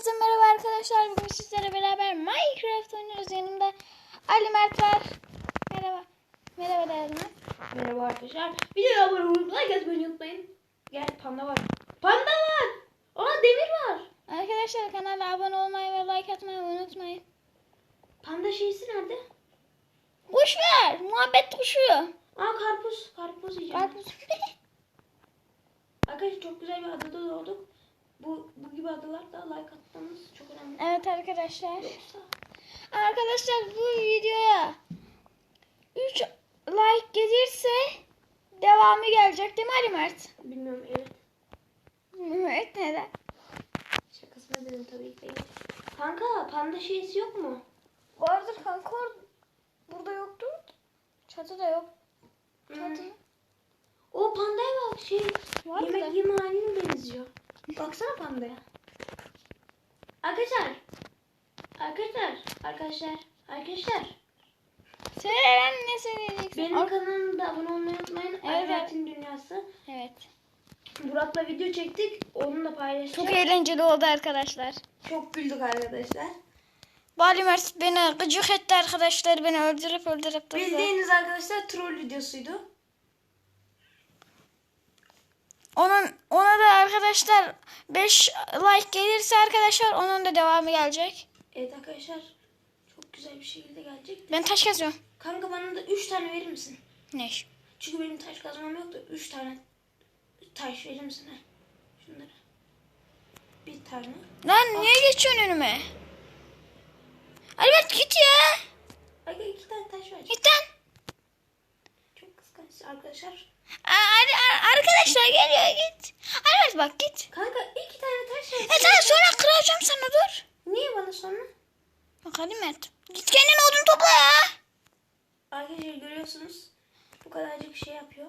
Hepinize merhaba arkadaşlar. Bugün sizlerle beraber Minecraft oynuyoruz. Yanımda Ali Mert var. Merhaba. Merhaba Ali Mert. Merhaba arkadaşlar. Videoya abone olup like atmayı unutmayın. Gel panda var. Panda var. Aa demir var. Arkadaşlar kanala abone olmayı ve like atmayı unutmayın. Panda şeysi nerede? Kuş var. Muhabbet kuşu. Aa karpuz. Karpuz yiyeceğim. Karpuz. Arkadaşlar çok güzel bir adada doğduk. Bu, bu gibi adalarda like atmanız çok önemli. evet arkadaşlar. Yoksa Arkadaşlar bu videoya 3 like gelirse devamı gelecek değil mi Ali Mert? bilmiyorum evet. Evet neden? Şakasına dedim tabii ki. Kanka panda şeysi yok mu? Vardır kanka. Burada yoktu. Çatıda yok. Hmm. Çatı. O pandaya bak şey Var yemek da. yeme haline benziyor. Baksana pandaya. Arkadaşlar. Arkadaşlar. Arkadaşlar. Arkadaşlar. Sen ne söyleyeceksin? Benim Ar- kanalıma da abone olmayı unutmayın. Evet. Dünyası. Evet. Burak'la video çektik. Onu da paylaşacağım. Çok eğlenceli oldu arkadaşlar. Çok güldük arkadaşlar. Bali Mert beni gıcık etti arkadaşlar. Beni öldürüp öldürüp durdu. Bildiğiniz arkadaşlar troll videosuydu. Onun ona da arkadaşlar 5 like gelirse arkadaşlar onun da devamı gelecek. Evet arkadaşlar. Çok güzel bir şekilde gelecek. Ben taş kazıyorum. Kanka bana da 3 tane verir misin? Ne? Çünkü benim taş kazmam yok da 3 tane taş verir misin? ha? Şunları. Bir tane. Lan niye geçiyorsun önüme? Ali Mert git ya. Aga iki tane taş ver. Git lan. Arkadaşlar. Hadi, ar- arkadaşlar geliyor git. Mert bak git. Kanka iki tane taş ver. E tamam sonra kıracağım sana dur. Niye bana sonra? Bak Ali Mert. Git kendin odun topla ya. Arkadaşlar görüyorsunuz. Bu kadarcık şey yapıyor.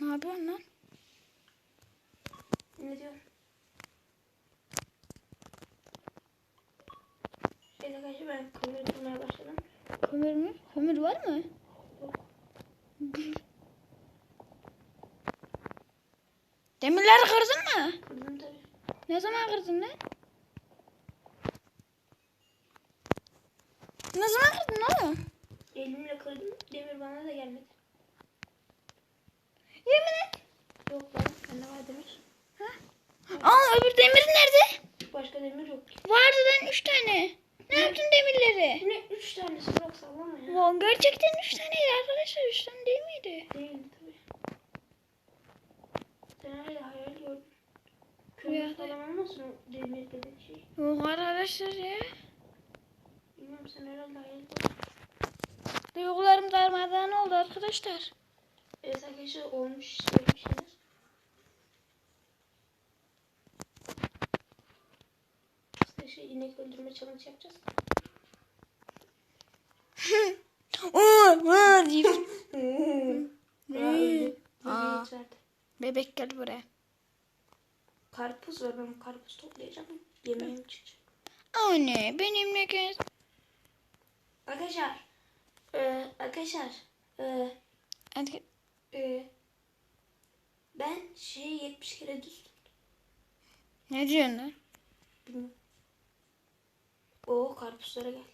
Ne yapıyorsun lan? Ne diyor? Evet arkadaşlar ben kamera tutmaya başladım. Kömür mü? Kömür var mı? Demirleri kırdın mı? Kırdım tabii. Ne zaman kırdın lan? Ne zaman kırdın oğlum? Elimle kırdım. Demir bana da gelmedi. Yemin et. Yok lan. Bende var demir. Aa öbür demir nerede? Başka demir yok. Vardı lan üç tane. Ne yaptın demirleri? Ne üç tanesi bırak sallama ya. Ulan gerçekten üç taneydi arkadaşlar. Üç tane değil miydi? Değildi tabii. Sen öyle hayal gördün. Kömür falan olmasın o demir dediğin şey. Yok arkadaşlar ya. Bilmiyorum sen herhalde hayal gördün. Duygularım darmadağın oldu arkadaşlar. Evet arkadaşlar olmuş işte bir şeyler. İşte şey inek öldürme challenge yapacağız. Aa. Bebek gel buraya. Karpuz var ben karpuz toplayacağım. Yemeğim çıkacak. Anne benimle gel. Arkadaşlar. E, arkadaşlar. E, Hadi. e, ben şeyi 70 kere düz Ne diyorsun lan? Bilmiyorum. Oo karpuzlara gel.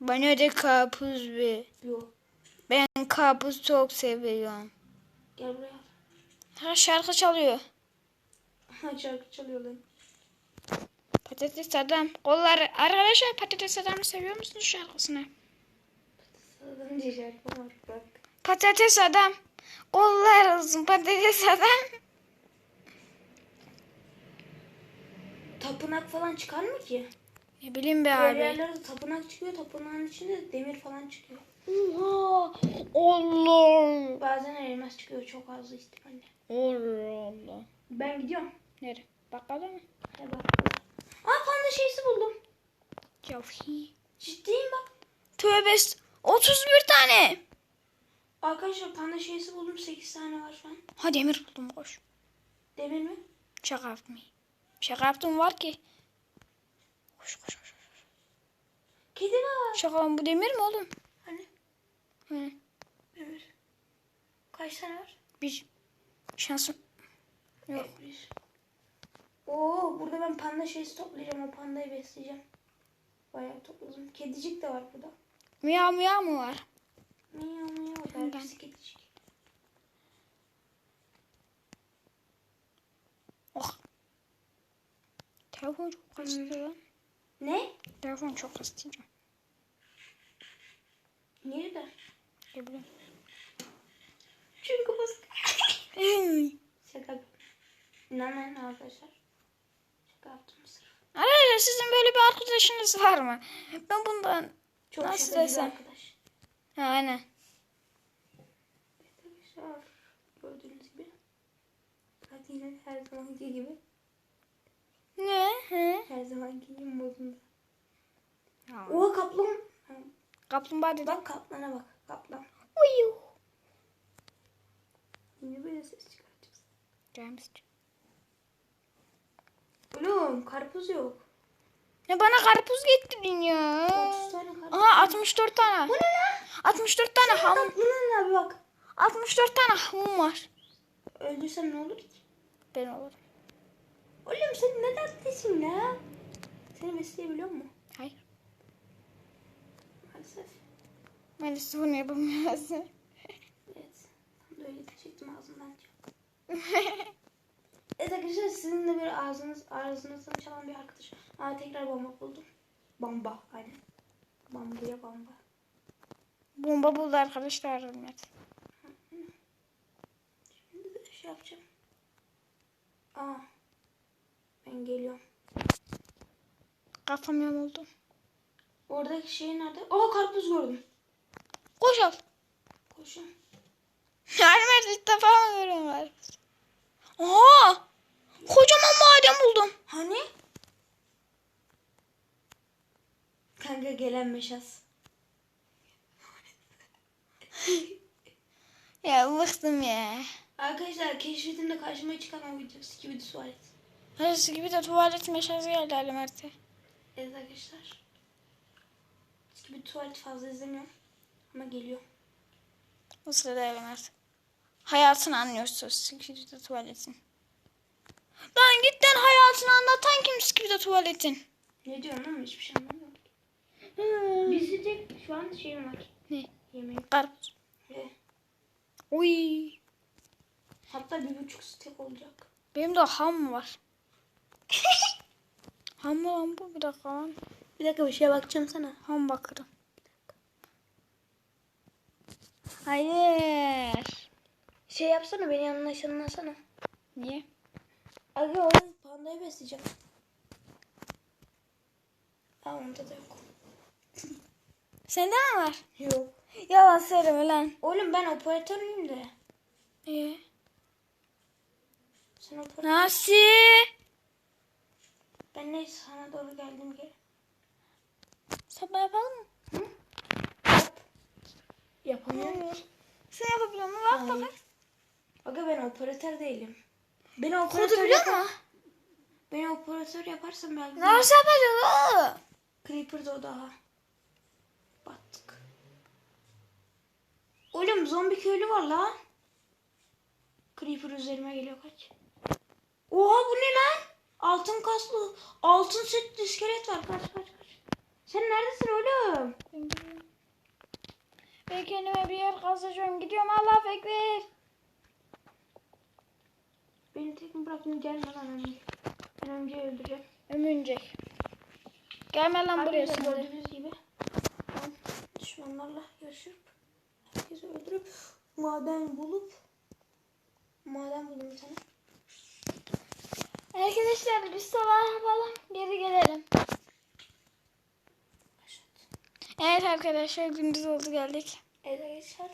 Bana da karpuz ver. Yok. Ben karpuz çok seviyorum. Gel buraya. Ha şarkı çalıyor. Şarkı çalıyor lan. Patates adam. Kollar arkadaşlar patates adamı seviyor musunuz şarkısını? Sıradan diye şarkı var. Bak. Patates adam. Kollar uzun patates adam. Tapınak falan çıkar mı ki? Ne bileyim be abi. yerlerde tapınak çıkıyor. Tapınağın içinde de demir falan çıkıyor. Oha. Allah. Bazen elmas çıkıyor. Çok az ihtimalle. Allah Allah. Ben gidiyorum. Nere? Bakkala mı? Hadi bak. Aa panda şeysi buldum. Cafi. Ciddiyim bak. Tövbe. 31 tane. Arkadaşlar panda şeysi buldum. 8 tane var şu an. Ha demir buldum koş. Demir mi? Şaka yaptım. Şaka yaptım var ki. Koş koş koş. Kedi var. Şaka bu demir mi oğlum? Hani? Hı. Kaç tane var? Bir şansım. Yok. Evet, bir. Oo burada ben panda şeysi toplayacağım. O pandayı besleyeceğim. Bayağı topladım. Kedicik de var burada. Miyav miyav mı var? Miyav miyav. Ben- Hepsi kedicik. Oh. Telefon çok kastı lan. Ne? Telefon çok kastı. Nerede? Ne bileyim. Çünkü. Ay. Şaka. İnanmayın arkadaşlar. Şaka yaptım sırf. Arkadaşlar sizin böyle bir arkadaşınız var mı? Ben bundan Çok Nasıl desem? arkadaş. ha, aynen. Arkadaşlar gördüğünüz gibi. Hadi yine her zamanki gibi. Ne? He? Her zamanki gibi modunda. Ya. Oha kaplan. Ha, Kaplumbağa dedi. Bak kaplana bak. Kaplan. Uyu. Yine böyle ses çıkartacağız. James. Oğlum karpuz yok. Ne bana karpuz getirdin ya. 30 tane karpuz. Aha 64 tane. Bu ne lan? 64 tane ham. Kaplanın abi bak. 64 tane hamum var. Öldürsem ne olur ki? Ben olurum. Oğlum sen ne tatlısın ya. Seni besleyebiliyor mu? Hayır. Maalesef. Maalesef bunu yapamıyorsun. Evet. Tam da öyle diyecektim ağzımdan çok. Evet arkadaşlar sizin de böyle ağzınız, ağzınızdan çalan bir arkadaş. Aa tekrar bomba buldum. Bomba aynen. Bambuya bomba. Bomba buldu arkadaşlar. Mehmet. Şimdi de şey yapacağım. Aa. Ben geliyorum. Kafam yamuldu. Oradaki şey nerede? Aa karpuz gördüm. Koş al. Koşun. Mehmet ilk defa mı görüyorum karpuz? Oha! Kocaman maden buldum. Hani? Kanka gelen meşas. Ya bıktım ya. Arkadaşlar keşfetimde karşıma çıkan o videosu gibi tuvalet. Arası gibi de tuvalet meşası geldi Ali Mert'e. Evet arkadaşlar. Gibi tuvalet fazla izlemiyorum. Ama geliyor. O sırada Ali Mert. Hayatını anlıyorsunuz. Sikidi de tuvaletin. Lan git lan hayatını anlatan kim sikidi de tuvaletin? Ne diyorsun ama hiçbir şey anlamıyorum. Bizde tek şu an şeyim var. Ne? Yemeğim. Karpuz. Ve Uy. hatta bir buçuk stek olacak. Benim de ham var. Ham mı lan bu? Bir dakika lan. Bir dakika bir şeye bakacağım sana. Ham bakırım. Hayır. Şey yapsana beni yanına ışınlasana. Niye? Aga oğlum pandayı besleyeceğim. Aa onda da yok. Sende mi var? Yok. Yalan söyleme lan. Oğlum ben operatörüyüm de. İyi. Sen operatör. Nasıl? Ben neyse sana doğru geldim geri. Sabah yapalım mı? Hı? Yap. Yapamıyorum. Sen yapabiliyor musun? Bak Hayır. Aga ben operatör değilim. Beni operatör biliyor yapar. musun? Beni operatör yaparsam belki. Nasıl yapacağız oğlum? Creeper'da o daha. Battık. Oğlum zombi köylü var lan. Creeper üzerime geliyor kaç. Oha bu ne lan? Altın kaslı. Altın setli iskelet var. Kaç kaç kaç. Sen neredesin oğlum? Ben kendime bir yer kazacağım. Gidiyorum Allah ekber. Beni tek mi bıraktın gelme lan önce. Ben önce öldüreceğim. Ömüncek. Gelme lan buraya sen de. gibi ben düşmanlarla yarışıp herkesi öldürüp maden bulup maden bir tane. Arkadaşlar biz sabah yapalım. Geri gelelim. Evet arkadaşlar gündüz oldu geldik. Evet arkadaşlar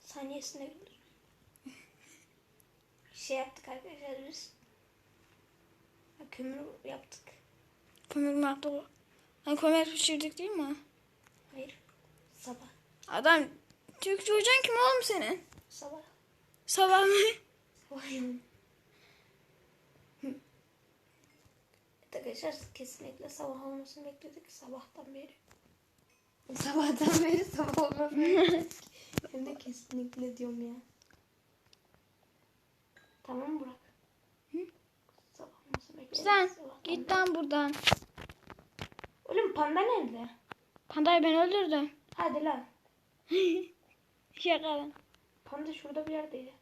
saniyesinde güldür. şey yaptık arkadaşlar biz. Kömür yaptık. Kömür mü yaptı bu? Hani kömür pişirdik değil mi? Hayır. Sabah. Adam Türkçe hocan kim oğlum senin? Sabah. Sabah mı? Sabah yemin. Evet arkadaşlar kesinlikle sabah olmasını bekledik sabahtan beri. Sabahtan beri sabah olmasını bekledik. Hem de kesinlikle diyorum ya. Tamam Burak. Hı? Sabah olmasın bekle. Sen git lan buradan. Oğlum panda nerede? Pandayı ben öldürdüm. Hadi lan. Şaka lan. Panda şurada bir yerdeydi.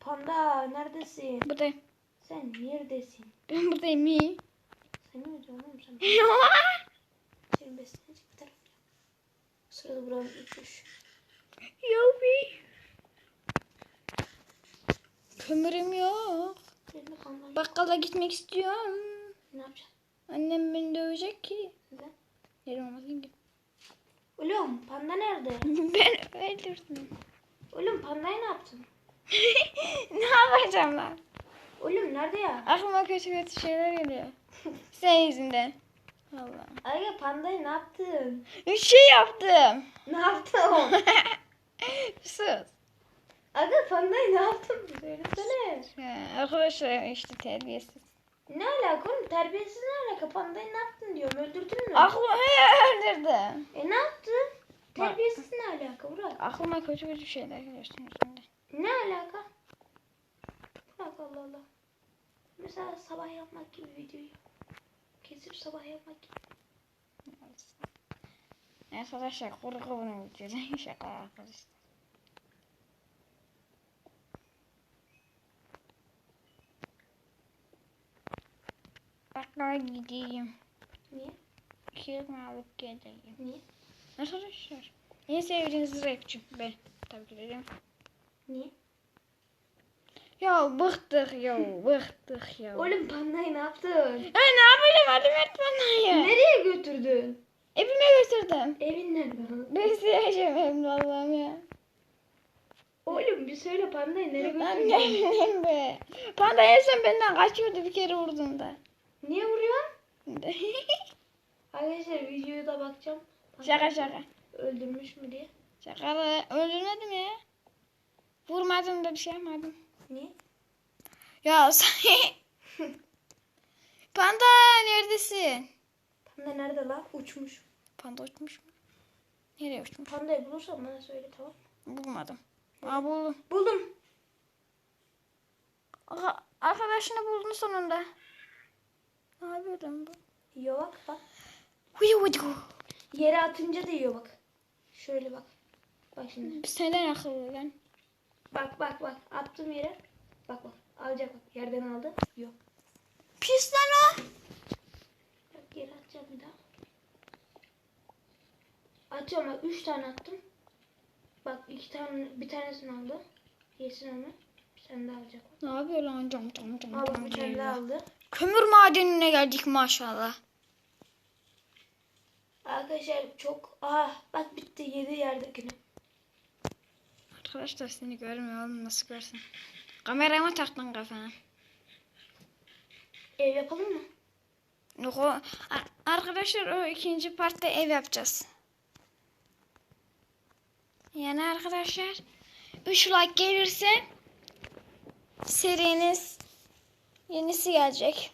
Panda neredesin? Buradayım. Sen neredesin? Ben buradayım iyi. Sen ne diyorsun oğlum sen? Senin beslenecek bir taraf yok. Sırada buranın uçuş. Yobi. Kömürüm yok. Benim yok. Bakkala gitmek istiyorum. Ne yapacaksın? Annem beni dövecek ki. Neden? Yerim olmasın ki. Oğlum panda nerede? Ben öldürdüm. Oğlum pandayı ne yaptın? ne yapacağım lan? Oğlum nerede ya? Aklıma kötü kötü şeyler geliyor. Senin yüzünden. Allah. Aga pandayı ne yaptın? Bir şey yaptım. Ne yaptın? Sus. Aga pandayı ne yaptın? Söylesene. Ha, Arkadaşlar işte terbiyesiz. Ne alaka oğlum? Terbiyesiz ne alaka? Pandayı ne yaptın diyorum. Öldürdün mü? Aklıma he, öldürdüm. E ne yaptın? Terbiyesiz ne alaka Burak? Aklıma kötü kötü şeyler geliyor senin yüzünden. Ne alaka? Bırak Allah Allah. Mesela sabah yapmak gibi videoyu. Kesip sabah yapmak gibi. Arkadaşlar kuru bunu videoda şaka arkadaşlar. Bakkala gideyim. Niye? Kirimi alıp geleyim. Niye? Arkadaşlar. En sevdiğiniz rapçi ben. Tabii ki dedim. Niye? Ya bıktık ya bıktık ya. Oğlum pandayı ne yaptın? Ya ne yapayım hadi ver bana ya. Nereye götürdün? Evime götürdüm. Evin nerede? Ben seveceğim evimde Allah'ım ya. Oğlum bir söyle pandayı nereye Ben ne götürdün? bileyim be. Panda en son benden kaçıyordu bir kere vurduğunda. Niye vuruyorsun? Arkadaşlar videoya da bakacağım. şaka şaka. Öldürmüş mü diye. Şaka öldürmedim ya. Vurmadım da bir şey yapmadım. Niye? Ya sen... Panda neredesin? Panda nerede lan? Uçmuş. Panda uçmuş mu? Nereye uçmuş? Pandayı bulursan bana söyle tamam? Bulmadım. Aa buldum. Buldum. Aa, arkadaşını buldum sonunda. Ne yapıyordun bu? Yiyor bak bak. Huyu. Yere atınca da yiyor bak. Şöyle bak. Bak şimdi. Senden akıllı lan. Bak bak bak. Attım yere. Bak bak. Alacak bak. Yerden aldı. Yok. Pis lan o. Bak geri atacağım bir daha. Atıyorum bak. Üç tane attım. Bak iki tane. Bir tanesini aldı. Yesin onu. Bir tane daha alacak. Ne yapıyor lan cam cam cam Al bir tane daha aldı. Kömür madenine geldik maşallah. Arkadaşlar çok. Ah bak bitti. Yedi yerdekini. Arkadaşlar seni görmüyor oğlum nasıl görsün. Kamerama taktın kafana. Ev yapalım mı? Yok o, Ar- arkadaşlar o ikinci partta ev yapacağız. Yani arkadaşlar 3 like gelirse seriniz yenisi gelecek.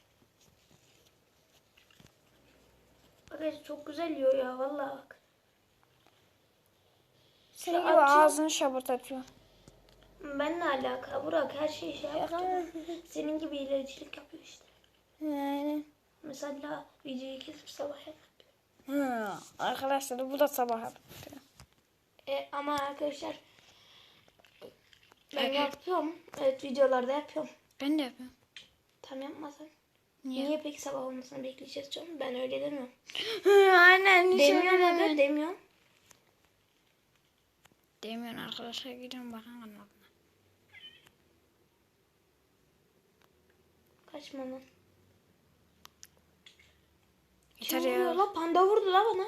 Arkadaşlar çok güzel yiyor ya. Vallahi. Senin gibi ağzını şaburt atıyor. Ben ne alaka? Burak her şeyi şey yaptı. Senin gibi ilericilik yapıyor işte. Yani. Mesela videoyu kesip sabah yap. Hı, arkadaşlar bu da sabah yapıyor. E, ama arkadaşlar ben yapıyorum. Evet videolarda yapıyorum. Ben de yapıyorum. Tam yapmasan. Niye? Niye, peki sabah olmasını bekleyeceğiz canım? Ben öyle demiyorum. Aynen. hiç Demiyorum deme. Demiyorum. Arkadaşlar gidiyorum bakın kanalına. Kaçma lan. Yeter Kim ya. la? Panda vurdu la bana.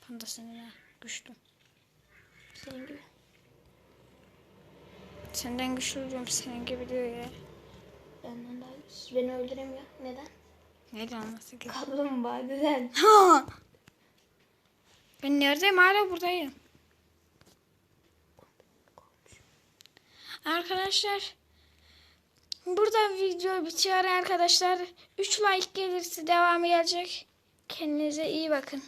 Panda seninle güçlü. Senin gibi. Senden güçlü diyorum senin gibi diyor ya. Benden daha güçsüz. Beni öldüremiyor. Neden? Neydi olması ki? Kaplumbağa neden? Ha! Ben neredeyim? Hala buradayım. Arkadaşlar burada video bitiyor arkadaşlar. 3 like gelirse devamı gelecek. Kendinize iyi bakın.